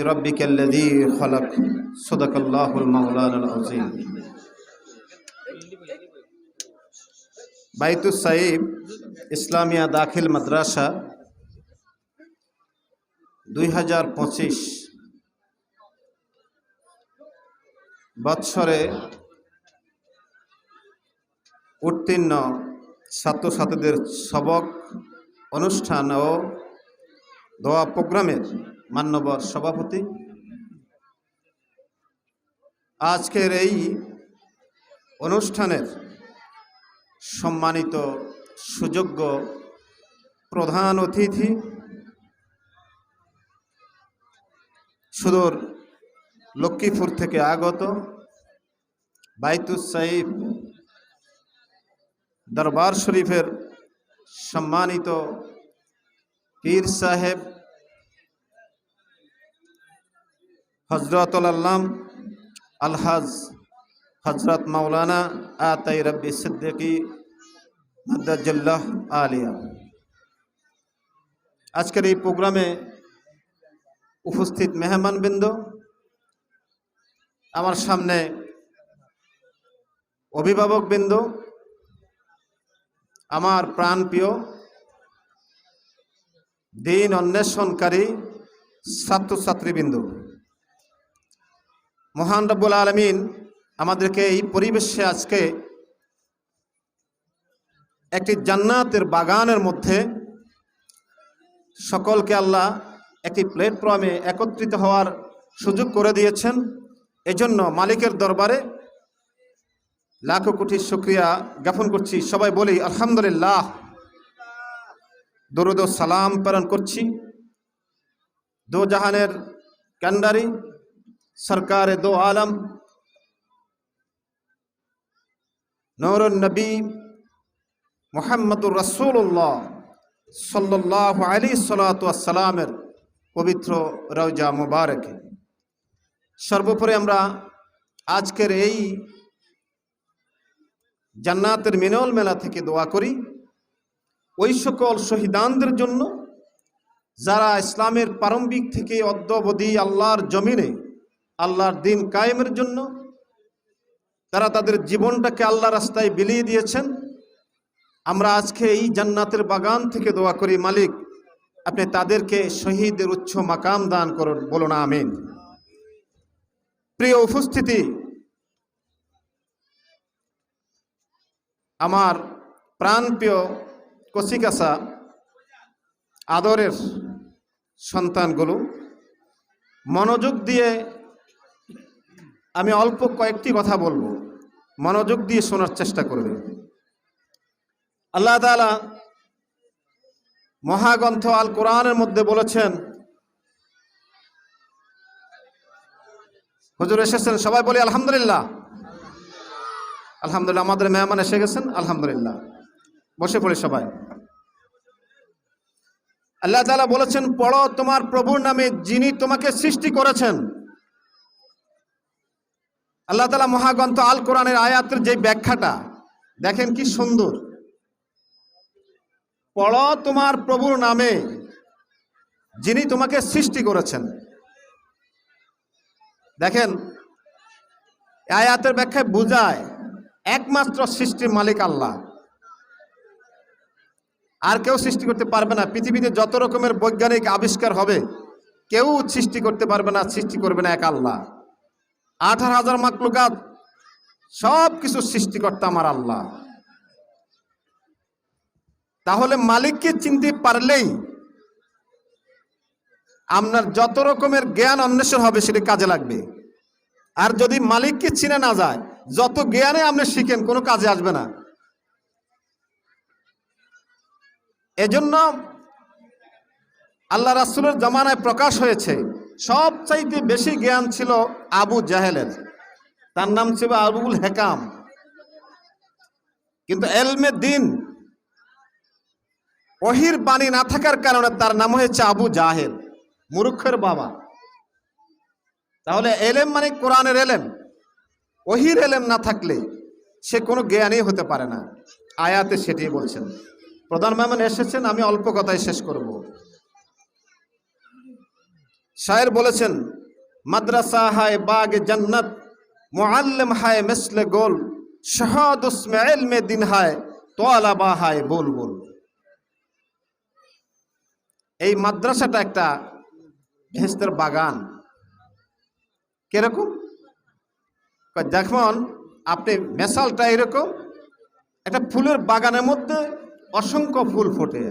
বিহামদি রব্বিকাল্লাযী খলাক, সাদাকাল্লাহুল মাওলানাল আযীম। বাইতুস সাইব, ইসলামিয়া দাখিল মাদ্রাসা, দুই হাজার পঁচিশ। বৎসরে উত্তীর্ণ ছাত্রছাত্রীদের সবক অনুষ্ঠান ও দোয়া প্রোগ্রামের মান্যবর সভাপতি। আজকের এই অনুষ্ঠানের সম্মানিত সুযোগ্য প্রধান অতিথি সুদূর লক্ষ্মীপুর থেকে আগত বাইতুস সাইফ দরবার শরীফের সম্মানিত পীর সাহেব হজরতুল আল্লাম আলহাজ হজরত মাওলানা আতাই রব্বি সিদ্দিকি মদ্দাজুল্লাহ আলিয়া। আজকের এই প্রোগ্রামে উপস্থিত মেহমান মেহমানবৃন্দ, আমার সামনে অভিভাবক অভিভাবকবৃন্দ, আমার প্রাণপ্রিয়, দিন অন্বেষণকারী ছাত্রছাত্রীবৃন্দ। মহান রব্বুল আলমিন আমাদেরকে এই পরিবেশে আজকে একটি জান্নাতের বাগানের মধ্যে সকলকে আল্লাহ একটি প্ল্যাটফর্মে একত্রিত হওয়ার সুযোগ করে দিয়েছেন। এজন্য মালিকের দরবারে লাখো কোটি শুক্রিয়া জ্ঞাপন করছি। সবাই বলি, আলহামদুলিল্লাহ। দরুদ সালাম প্রেরণ করছি। দো জাহানের কান্ডারি সরকারে দো আলম নবী মোহাম্মদুর রসুল্লাহ সাল্লাহ আলী সালাতামের পবিত্র রওজা মুবারকে সর্বোপরি আমরা আজকের এই জান্নাতের মিনল মেলা থেকে দোয়া করি ওই সকল শহীদানদের জন্য যারা ইসলামের প্রারম্ভিক থেকে অদ্যবধি আল্লাহর জমিনে আল্লাহর দিন কায়েমের জন্য তারা তাদের জীবনটাকে আল্লাহ রাস্তায় বিলিয়ে দিয়েছেন। আমরা আজকে এই জান্নাতের বাগান থেকে দোয়া করি, মালিক, আপনি তাদেরকে শহীদের উচ্চ মাকাম দান করুন, বলুন আমিন। প্রিয় উপস্থিতি, আমার প্রাণপ্রিয় কচিকাসা আদরের সন্তানগুলো, মনোযোগ দিয়ে আমি অল্প কয়েকটি কথা বলব। মনোযোগ দিয়ে শোনার চেষ্টা করবে। আল্লাহ তালা মহাগ্রন্থ আল কোরআনের মধ্যে বলেছেন, হজুর এসেছেন, সবাই বলি আলহামদুলিল্লাহ। আলহামদুলিল্লাহ, আমাদের মেহমান এসে গেছেন, আলহামদুলিল্লাহ। বসে পড়ি সবাই। আল্লাহ তালা বলেছেন, পড়ো তোমার প্রভুর নামে যিনি তোমাকে সৃষ্টি করেছেন। আল্লাহ তালা মহাগ্রন্থ আল কোরআনের আয়াতের যে ব্যাখ্যাটা, দেখেন কি সুন্দর। পড়ো তোমার প্রভুর নামে, যিনি তোমাকে সৃষ্টি করেছেন। দেখেন আয়াতের ব্যাখ্যায় বোঝায়, একমাত্র সৃষ্টির মালিক আল্লাহ। আর কেউ সৃষ্টি করতে পারবে না। পৃথিবীতে যত রকমের বৈজ্ঞানিক আবিষ্কার হবে, কেউ সৃষ্টি করতে পারবে না, সৃষ্টি করবে না এক আল্লাহ। আঠারো হাজার মাকলুকাত, সব কিছু সৃষ্টিকর্তা আমার আল্লাহ। তাহলে মালিককে চিনতে পারলেই আপনার যত রকমের জ্ঞান অন্বেষণ হবে, সেটি কাজে লাগবে। আর যদি মালিককে চিনে না যায়, যত জ্ঞানে আপনি শিখেন, কোনো কাজে আসবে না। এজন্য আল্লাহ রাসুলের জমানায় প্রকাশ হয়েছে সবচাইতে বেশি জ্ঞান ছিল আবু জাহেলের। তার নাম ছিল আবুল হেকাম। কিন্তু এলমে দিন অহির বাণী না থাকার কারণে তার নাম হয়েছে আবু জাহেল, মুরুক্ষের বাবা। তাহলে এলেম মানে কোরআনের এলেম। অহির এলেম না থাকলে সে কোনো জ্ঞানই হতে পারে না। আয়াতে সেটি বলছেন। প্রধান মেহমান এসেছেন, আমি অল্প কথায় শেষ করব। শায়ের বলেছেন, মাদ্রাসা হায় বাগ জান্নাত, মুআল্লিম হায় মিসলে গোল শাহাদ উসমে ইলমে দিন হায়, তোয়ালাবা হায় বল বল। এই মাদ্রাসাটা একটা ভেস্তের বাগান। কীরকম? দেখুন আপনি মেশালটা এরকম, একটা ফুলের বাগানের মধ্যে অসংখ্য ফুল ফোটে।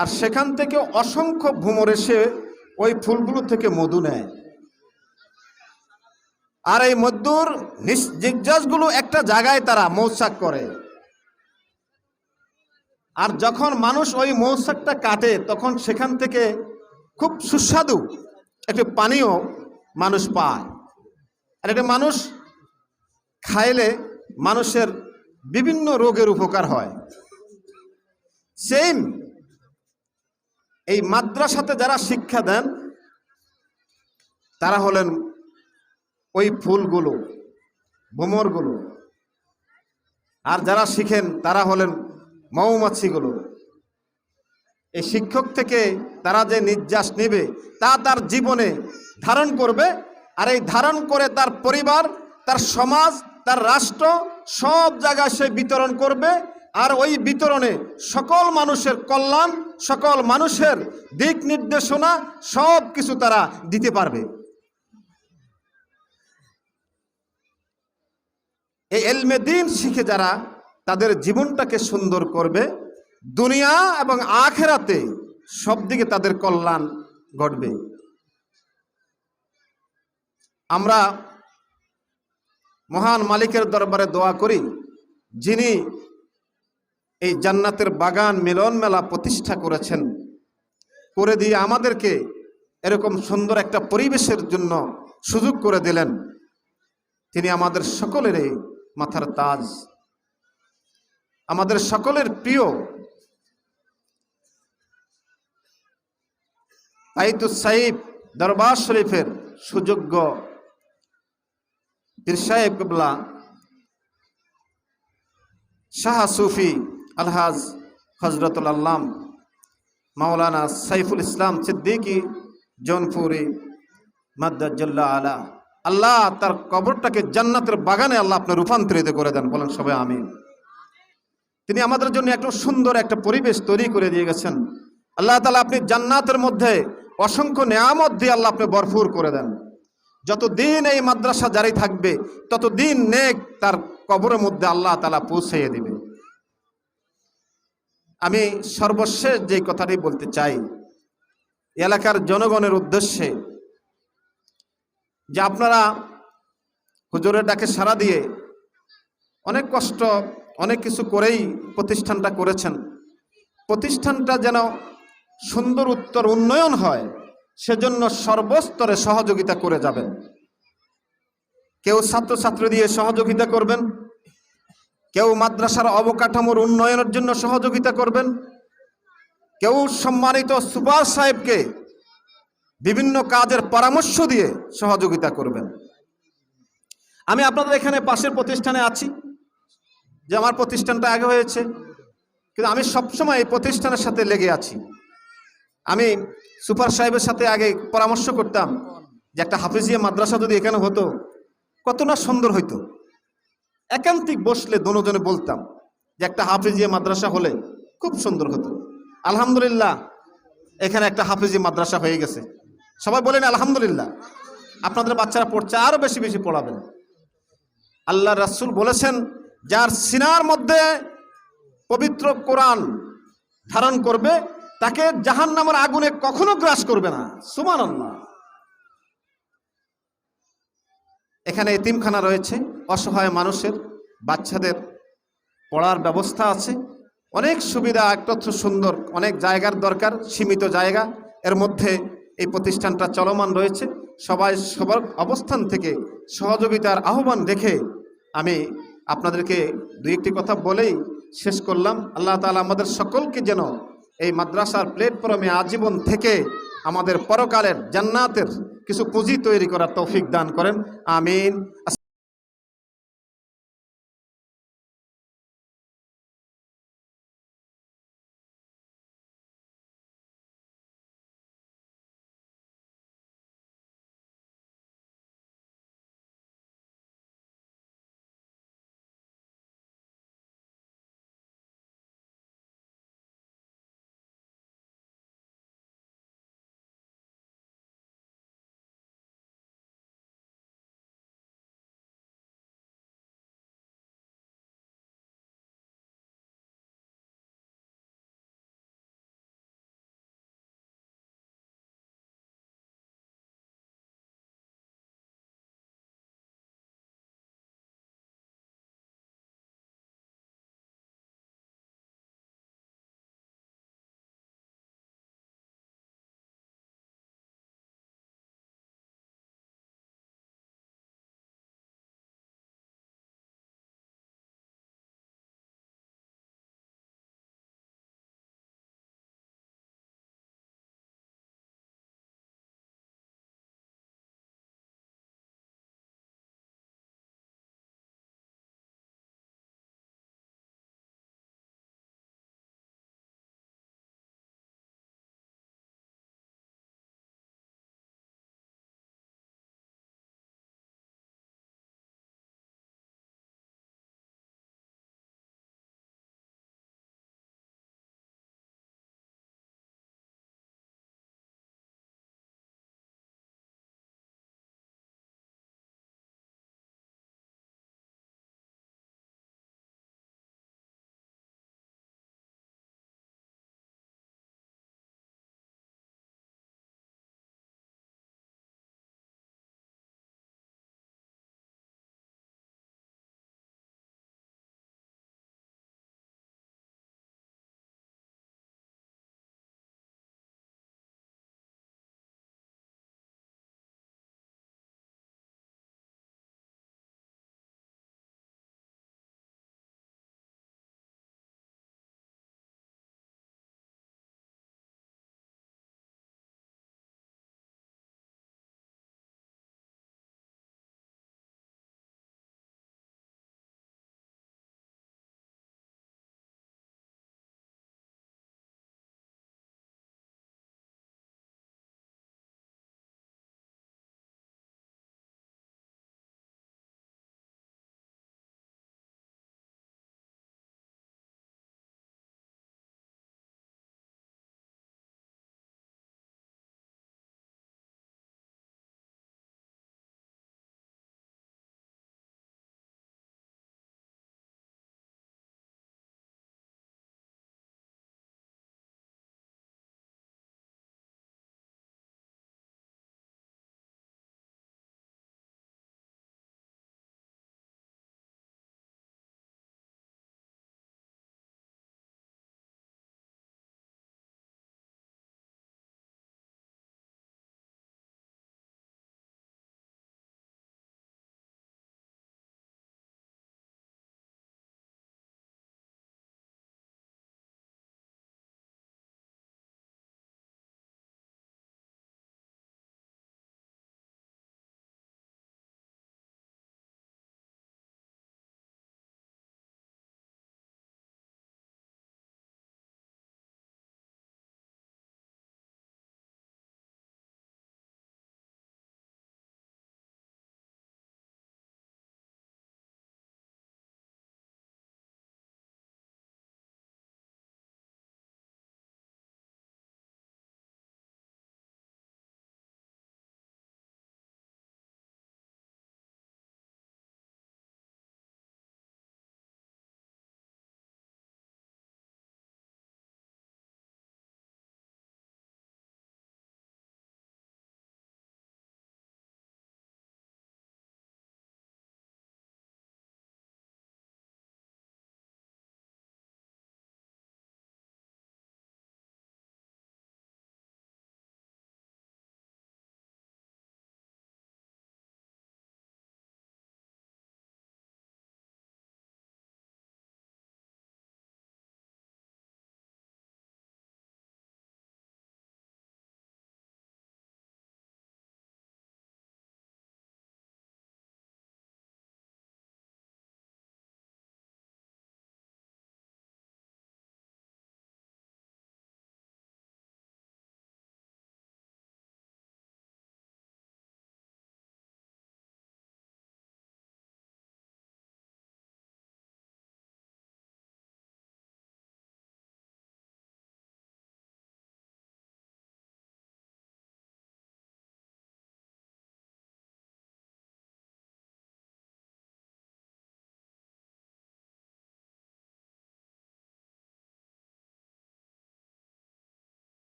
আর সেখান থেকে অসংখ্য ভ্রমর এসে ওই ফুলগুলো থেকে মধু নেয়। আর এই মধুর জিজ্ঞাসগুলো একটা জায়গায় তারা মৌসাক করে। আর যখন মানুষ ওই মৌসাকটা কাটে, তখন সেখান থেকে খুব সুস্বাদু একটি পানীয় মানুষ পায়। আর এটা মানুষ খাইলে মানুষের বিভিন্ন রোগের উপকার হয়। সেম এই মাদ্রাসাতে যারা শিক্ষা দেন, তারা হলেন ওই ফুলগুলো ভ্রমরগুলো আর যারা শিখেন, তারা হলেন মৌমাছিগুলো। এই শিক্ষক থেকে তারা যে নির্যাস নেবে, তা তার জীবনে ধারণ করবে, আর এই ধারণ করে তার পরিবার, তার সমাজ, তার রাষ্ট্র, সব জায়গায় সে বিতরণ করবে। আর ওই বিতরণে সকল মানুষের কল্যাণ, সকল মানুষের দিক নির্দেশনা, সব কিছু তারা দিতে পারবে। এই এলমে দিন শিখে যারা তাদের জীবনটাকে সুন্দর করবে, দুনিয়া এবং আখেরাতে সব দিকে তাদের কল্যাণ ঘটবে। আমরা মহান মালিকের দরবারে দোয়া করি, যিনি এই জান্নাতের বাগান মিলন মেলা প্রতিষ্ঠা করেছেন। করে দিয়ে আমাদেরকে এরকম সুন্দর একটা পরিবেশের জন্য সুযোগ করে দিলেন। তিনি আমাদের সকলেরই মাথার তাজ। আমাদের সকলের প্রিয় তাইতুস সাইফ দরবার শরীফের সুযোগ্য পীর সাহেব কবলা, শাহ সুফি আলহাজ হজরতুল আল্লাম, মাওলানা সাইফুল ইসলাম সিদ্দিকি, জৌনপুরি মাদ্দাজ্লা আলা। আল্লাহ তার কবরটাকে জান্নাতের বাগানে আল্লাহ আপনি রূপান্তরিত করে দেন। বলেন সবাই আমিন। তিনি আমাদের জন্য একটু সুন্দর একটা পরিবেশ তৈরি করে দিয়ে গেছেন। আল্লাহ তালা আপনি জান্নাতের মধ্যে অসংখ্য নেয়ামত দিয়ে আল্লাহ আপনি ভরপুর করে দেন। যতদিন এই মাদ্রাসা জারি থাকবে, ততদিন নেক তার কবরের মধ্যে আল্লাহ তালা পৌঁছাইয়ে দিবে আমি সর্বশেষ যে কথাটি বলতে চাই, এলাকার জনগণের উদ্দেশ্যে, যে আপনারা হুজুরের ডাকে সাড়া দিয়ে অনেক কষ্ট, অনেক কিছু করেই প্রতিষ্ঠানটা করেছেন। প্রতিষ্ঠানটা যেন সুন্দর উত্তর উন্নয়ন হয়, সেজন্য সর্বস্তরে সহযোগিতা করে যাবেন। কেউ ছাত্রছাত্রী দিয়ে সহযোগিতা করবেন কেউ মাদ্রাসার অবকাঠামোর উন্নয়নের জন্য সহযোগিতা করবেন? কেউ সম্মানিত সুপার সাহেবকে বিভিন্ন কাজের পরামর্শ দিয়ে সহযোগিতা করবেন? আমি আপনাদের এখানে পাশের প্রতিষ্ঠানে আছি, যে আমার প্রতিষ্ঠানটা আগে হয়েছে, কিন্তু আমি সবসময় এই প্রতিষ্ঠানের সাথে লেগে আছি। আমি সুপার সাহেবের সাথে আগে পরামর্শ করতাম যে একটা হাফিজিয়া মাদ্রাসা যদি এখানে হতো, কত না সুন্দর হইতো। একান্তিক বসলে দনোজনে বলতাম যে একটা হাফিজিয়া মাদ্রাসা হলে খুব সুন্দর হতো। আলহামদুলিল্লাহ, এখানে একটা হাফিজি মাদ্রাসা হয়ে গেছে। সবাই বলেন আলহামদুলিল্লাহ। আপনাদের বাচ্চারা পড়ছে, আরও বেশি বেশি পড়াবেন। আল্লাহ রাসুল বলেছেন, যার সিনার মধ্যে পবিত্র কোরআন ধারণ করবে, তাকে জাহান নামের আগুনে কখনো গ্রাস করবে না। সুমান এখানে এতিমখানা রয়েছে। অসহায় মানুষের, বাচ্চাদের পড়ার ব্যবস্থা আছে। অনেক সুবিধা একত্র সুন্দর, অনেক জায়গার দরকার, সীমিত জায়গা। এর মধ্যে এই প্রতিষ্ঠানটা চলমান রয়েছে। সবাই সবার অবস্থান থেকে সহযোগিতার আহ্বান রেখে আমি আপনাদেরকে দুই একটি কথা বলেই শেষ করলাম। আল্লাহ তালা আমাদের সকলকে যেন এই মাদ্রাসার প্ল্যাটফর্মে আজীবন থেকে আমাদের পরকালের জান্নাতের কিছু পুঁজি তৈরি করার তৌফিক দান করেন। আমিন।